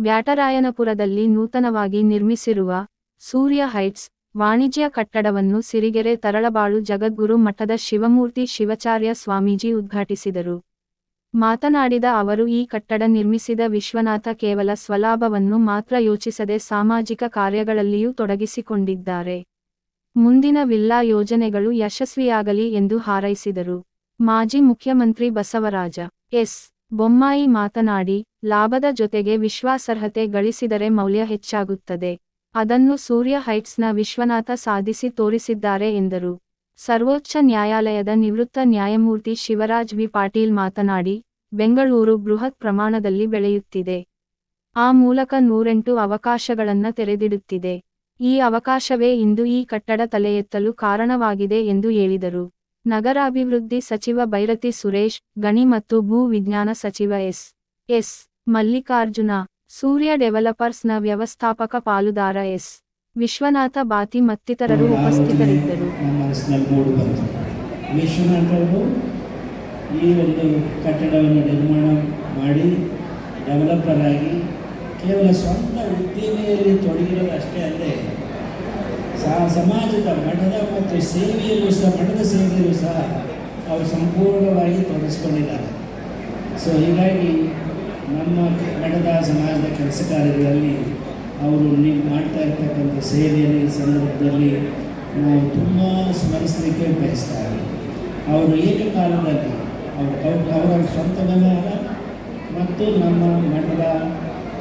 ಬ್ಯಾಟರಾಯನಪುರದಲ್ಲಿ ನೂತನವಾಗಿ ನಿರ್ಮಿಸಿರುವ ಸೂರ್ಯ ಹೈಟ್ಸ್ ವಾಣಿಜ್ಯ ಕಟ್ಟಡವನ್ನು ಸಿರಿಗೆರೆ ತರಳಬಾಳು ಜಗದ್ಗುರು ಮಠದ ಶಿವಮೂರ್ತಿ ಶಿವಾಚಾರ್ಯ ಸ್ವಾಮೀಜಿ ಉದ್ಘಾಟಿಸಿದರು. ಮಾತನಾಡಿದ ಅವರು, ಈ ಕಟ್ಟಡ ನಿರ್ಮಿಸಿದ ವಿಶ್ವನಾಥ ಕೇವಲ ಸ್ವಲಾಭವನ್ನು ಮಾತ್ರ ಯೋಚಿಸದೆ ಸಾಮಾಜಿಕ ಕಾರ್ಯಗಳಲ್ಲಿಯೂ ತೊಡಗಿಸಿಕೊಂಡಿದ್ದಾರೆ. ಮುಂದಿನ ವಿಲ್ಲಾ ಯೋಜನೆಗಳು ಯಶಸ್ವಿಯಾಗಲಿ ಎಂದು ಹಾರೈಸಿದರು. ಮಾಜಿ ಮುಖ್ಯಮಂತ್ರಿ ಬಸವರಾಜ ಎಸ್. ಬೊಮ್ಮಾಯಿ ಮಾತನಾಡಿ ಲಾಭದ ಜೊತೆಗೆ ವಿಶ್ವಾಸಾರ್ಹತೆ ಗಳಿಸಿದರೆ ಮೌಲ್ಯ ಹೆಚ್ಚಾಗುತ್ತದೆ. ಅದನ್ನು ಸೂರ್ಯ ಹೈಟ್ಸ್ನ ವಿಶ್ವನಾಥ ಸಾಧಿಸಿ ತೋರಿಸಿದ್ದಾರೆ ಎಂದರು. ಸರ್ವೋಚ್ಚ ನ್ಯಾಯಾಲಯದ ನಿವೃತ್ತ ನ್ಯಾಯಮೂರ್ತಿ ಶಿವರಾಜ್ ವಿ. ಪಾಟೀಲ್ ಮಾತನಾಡಿ, ಬೆಂಗಳೂರು ಬೃಹತ್ ಪ್ರಮಾಣದಲ್ಲಿ ಬೆಳೆಯುತ್ತಿದೆ. ಆ ಮೂಲಕ ನೂರೆಂಟು ಅವಕಾಶಗಳನ್ನು ತೆರೆದಿಡುತ್ತಿದೆ. ಈ ಅವಕಾಶವೇ ಇಂದು ಈ ಕಟ್ಟಡ ತಲೆ ಎತ್ತಲು ಕಾರಣವಾಗಿದೆ ಎಂದು ಹೇಳಿದರು. ನಗರಾಭಿವೃದ್ಧಿ ಸಚಿವ ಬೈರತಿ ಸುರೇಶ್, ಗಣಿ ಮತ್ತು ಭೂ ವಿಜ್ಞಾನ ಸಚಿವ ಎಸ್. ಎಸ್. ಮಲ್ಲಿಕಾರ್ಜುನ ಸೂರ್ಯ ಡೆವಲಪರ್ಸ್ನ ವ್ಯವಸ್ಥಾಪಕ ಪಾಲುದಾರ ಎಸ್. ವಿಶ್ವನಾಥ ಬಾತಿ ಮತ್ತಿತರರು ಉಪಸ್ಥಿತರಿದ್ದರು. ವಿಶ್ವನಾಥ್ ಅವರು ಈ ಒಂದು ಕಟ್ಟಡವನ್ನು ನಿರ್ಮಾಣ ಮಾಡಿ ಡೆವಲಪರ್ ಆಗಿ ಕೇವಲ ಸ್ವಂತ ಉದ್ದಿಮೆಯಲ್ಲಿ ತೊಡಗಿರೋದು ಅಷ್ಟೇ ಅಲ್ಲದೆ ಸಮಾಜದ ಮಠದ ಮತ್ತು ಸೇವೆಯಲ್ಲೂ ಸಹ ಮಠದ ಸೇವೆಯಲ್ಲೂ ಸಹ ಅವರು ಸಂಪೂರ್ಣವಾಗಿ ತೊಡಗಿಸ್ಕೊಂಡಿದ್ದಾರೆ. ಸೊ ಹೀಗಾಗಿ ನಮ್ಮ ಮಠದ ಸಮಾಜದ ಕೆಲಸ ಕಾರ್ಯಗಳಲ್ಲಿ ಅವರು ನೀವು ಮಾಡ್ತಾ ಇರ್ತಕ್ಕಂಥ ಸೇವೆಯಲ್ಲಿ ಸಂದರ್ಭದಲ್ಲಿ ನಾವು ತುಂಬ ಸ್ಮರಿಸಲಿಕ್ಕೆ ಬಯಸ್ತಾರೆ ಅವರು ಏಕಕಾಲದಲ್ಲಿ ಅವರು ಅವರ ಸ್ವಂತ ವ್ಯವಹಾರ ಮತ್ತು ನಮ್ಮ ಮಠದ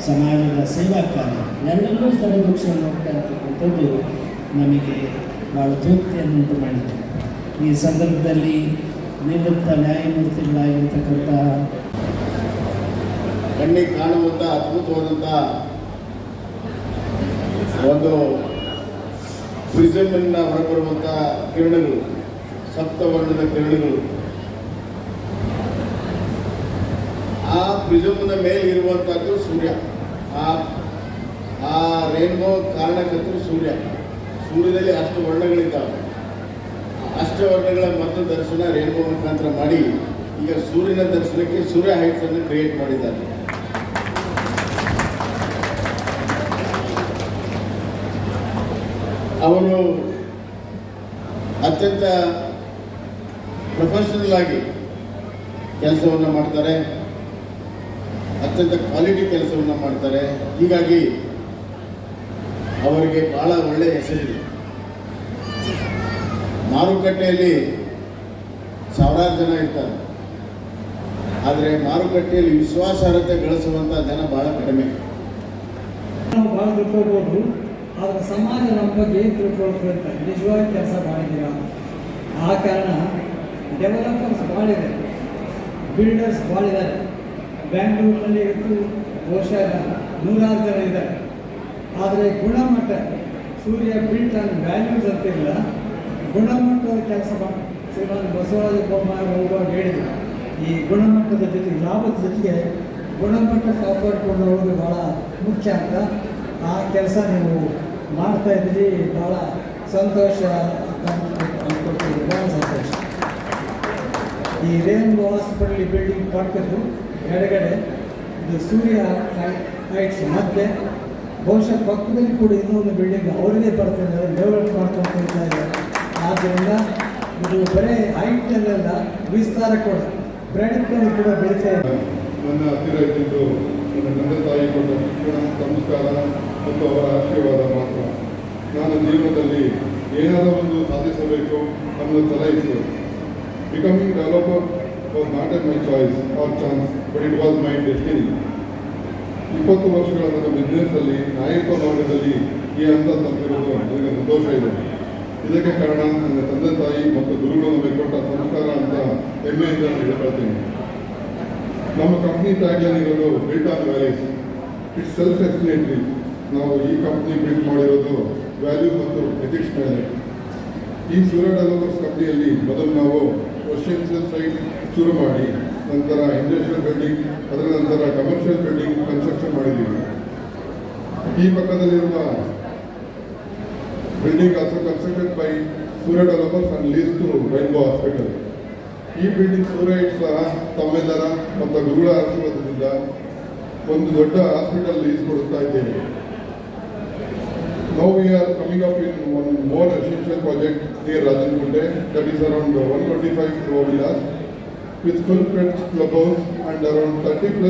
ಸಮಾಜದ ಸೇವಾ ಕಾರ್ಯ ಎರಡನ್ನೂ ಸ್ಥಳದೋಕ್ಷಿಯನ್ನು ನೋಡ್ತಾ ಇರ್ತಕ್ಕಂಥದ್ದು ನಮಗೆ ಭಾಳ ತೃಪ್ತಿಯನ್ನು ಉಂಟು ಮಾಡಿದೆ. ಈ ಸಂದರ್ಭದಲ್ಲಿ ನಿವೃತ್ತ ನ್ಯಾಯಮೂರ್ತಿಗಳಾಗಿರ್ತಕ್ಕಂಥ ಕಣ್ಣಿಗೆ ಕಾಣುವಂಥ ಅದ್ಭುತವಾದಂಥ ಒಂದು ಪ್ರಿಸಮ್ನ ಹೊರಬರುವಂಥ ಕಿರಣಗಳು, ಸಪ್ತವರ್ಣದ ಕಿರಣಗಳು. ಆ ಪ್ರಿಸಮ್ನ ಮೇಲೆ ಇರುವಂಥದ್ದು ಸೂರ್ಯ. ಆ ಆ ರೇನ್ಬೋ ಕಾರಣಕರ್ತರು ಸೂರ್ಯ. ಸೂರ್ಯದಲ್ಲಿ ಅಷ್ಟು ವರ್ಣಗಳಿದ್ದಾವೆ. ಅಷ್ಟು ವರ್ಣಗಳ ಮತ್ತು ದರ್ಶನ ರೇನ್ಬೋ ಮುಖಾಂತರ ಮಾಡಿ, ಈಗ ಸೂರ್ಯನ ದರ್ಶನಕ್ಕೆ ಸೂರ್ಯ ಹೈಟ್ಸ್ ಅನ್ನು ಕ್ರಿಯೇಟ್ ಮಾಡಿದ್ದಾರೆ. ಅವರು ಅತ್ಯಂತ ಪ್ರೊಫೆಷನಲ್ ಆಗಿ ಕೆಲಸವನ್ನು ಮಾಡ್ತಾರೆ. ಅತ್ಯಂತ ಕ್ವಾಲಿಟಿ ಕೆಲಸವನ್ನು ಮಾಡ್ತಾರೆ. ಹೀಗಾಗಿ ಅವರಿಗೆ ಬಹಳ ಒಳ್ಳೆಯ ಹೆಸರಿದೆ. ಮಾರುಕಟ್ಟೆಯಲ್ಲಿ ಸಾವಿರಾರು ಜನ ಇರ್ತಾರೆ. ಆದರೆ ಮಾರುಕಟ್ಟೆಯಲ್ಲಿ ವಿಶ್ವಾಸಾರ್ಹತೆ ಗಳಿಸುವಂಥ ಜನ ಬಹಳ ಕಡಿಮೆ. ಆದರೆ ಸಮಾಜ ನಮ್ಮ ಬಗ್ಗೆ ಏನು ತಿಳ್ಕೊಳ್ತು ಅಂತ ನಿಜವಾಗಿ ಕೆಲಸ ಮಾಡಿದ್ದೀರಾ? ಆ ಕಾರಣ ಡೆವಲಪರ್ಸ್ ಭಾಳ ಇದೆ ಬಿಲ್ಡರ್ಸ್ ಭಾಳ ಇದ್ದಾರೆ ಬ್ಯಾಂಗ್ಳೂರಿನಲ್ಲಿ ಇತ್ತು ವರ್ಷ ನೂರಾರು ಜನ ಇದ್ದಾರೆ. ಆದರೆ ಗುಣಮಟ್ಟ, ಸೂರ್ಯ ಬಿಲ್ಟ್ ಆನ್ ವ್ಯಾಲ್ಯೂಸ್ ಅಂತಿಲ್ಲ ಗುಣಮಟ್ಟದ ಕೆಲಸ ಮಾಡಿ, ಶ್ರೀಮಾನ್ ಬಸವರಾಜ ಬೊಮ್ಮಾಯಿ ಹೋಗುವಾಗ ಹೇಳಿದರು. ಈ ಗುಣಮಟ್ಟದ ಜೊತೆಗೆ ಲಾಭದ ಜೊತೆಗೆ ಗುಣಮಟ್ಟ ಕಾಪಾಡಿಕೊಂಡು ಹೋಗೋದು ಭಾಳ ಮುಖ್ಯ ಅಂತ ಆ ಕೆಲಸ ನೀವು ಮಾಡ್ತಾ ಇದ್ದೀವಿ ಭಾಳ ಸಂತೋಷ ಅನ್ಕೊಳ್ತೀವಿ ಭಾಳ ಸಂತೋಷ. ಈ ರೇನ್ಬೋ ಹಾಸ್ಪಿಟಲ್ ಬಿಲ್ಡಿಂಗ್ ಪಕ್ಕದ್ದು ಎಡಗಡೆ ಇದು ಸೂರ್ಯ ಹೈಟ್ಸ್ ಮತ್ತೆ ಬಹುಶಃ ಪಕ್ಕದಲ್ಲಿ ಕೂಡ ಇನ್ನೊಂದು ಬಿಲ್ಡಿಂಗ್ ಅವರಿಗೆ ಬರ್ತಿದ್ದಾರೆ ಡೆವಲಪ್ ಮಾಡ್ಕೊಂಡು ಹೋಗ್ತಾ ಇದ್ದಾರೆ. ಆದ್ದರಿಂದ ಇದು ಬರೀ ಅಲ್ಲೆಲ್ಲ, ವಿಸ್ತಾರ ಕೂಡ. ಬ್ರೆಡ್ಗಳು ಕೂಡ ಬೆಳೀತಾ ಇದೆ. ನನ್ನ ಹತ್ತಿರ ಇದ್ದಿದ್ದು ನನ್ನ ತಂದೆ ತಾಯಿ ಕೊಟ್ಟ ಮತ್ತು ಅವರ ಜೀವನದಲ್ಲಿ ಏನಾದರೂ ಒಂದು ಸಾಧಿಸಬೇಕು ಅನ್ನೋ ಥರ ಇತ್ತು becoming developer was not at my choice or chance but it was my destiny ಇಪ್ಪತ್ತು ವರ್ಷಗಳ ನನ್ನ ಬಿಸ್ನೆಸ್ಸಲ್ಲಿ ನಾಯಕ ಮಾರ್ಗದಲ್ಲಿ ಈ ಹಂತ ತಂದಿರೋದು ನನಗೆ ಸಂತೋಷ ಇದೆ. ಇದಕ್ಕೆ ಕಾರಣ ನನ್ನ ತಂದೆ ತಾಯಿ ಮತ್ತು ಗುರುಗಳು ನಮಗೆ ಕೊಟ್ಟ ಸಂಸ್ಕಾರ ಅಂತ ಹೆಮ್ಮೆಯಿಂದ ನಾನು ಹೇಳ್ಕೊಳ್ತೀನಿ ನಮ್ಮ ಕಂಪ್ನಿ ಟ್ಯಾಗ್ಲೈನ್ ಇರೋದು built on values it's self explanatory ನಾವು ಈ ಕಂಪ್ನಿ ಬಿಲ್ಡ್ ಮಾಡಿರೋದು ವ್ಯಾಲ್ಯೂ ಮತ್ತು ಎಥಿಕ್ಸ್ ಮೇಲೆ ಈ ಸೂರ್ಯ ಡೆವಲಪರ್ಸ್ ಕಂಪ್ನಿಯಲ್ಲಿ ಮೊದಲು ನಾವು ರೆಸಿಡೆನ್ಷಿಯಲ್ ಸೈಟ್ ಶುರು ಮಾಡಿ, ನಂತರ ಇಂಡಸ್ಟ್ರಿಯಲ್ ಬಿಲ್ಡಿಂಗ್ ಅದರ ನಂತರ ಕಮರ್ಷಿಯಲ್ ಬಿಲ್ಡಿಂಗ್ ಕನ್ಸ್ಟ್ರಕ್ಷನ್ ಮಾಡಿದ್ದೀವಿ. ಈ ಪಕ್ಕದಲ್ಲಿರುವ building also constructed by Surya developers and lease to Rainbow hospital ಈ ಬಿಲ್ಡಿಂಗ್ ಸೂರ್ಯ ಸಹ ತಮ್ಮೆಲ್ಲರ ಮತ್ತು ಗುರುಗಳ ಆಶೀರ್ವಾದದಿಂದ ಒಂದು ದೊಡ್ಡ ಹಾಸ್ಪಿಟಲ್ ಲೀಸ್ ಕೊಡುತ್ತಾ ಇದ್ದೇವೆ. Now we are coming up in one more residential project near Rajankunde that is around 125 crore villas with full-fledged clubhouse and around 30 plus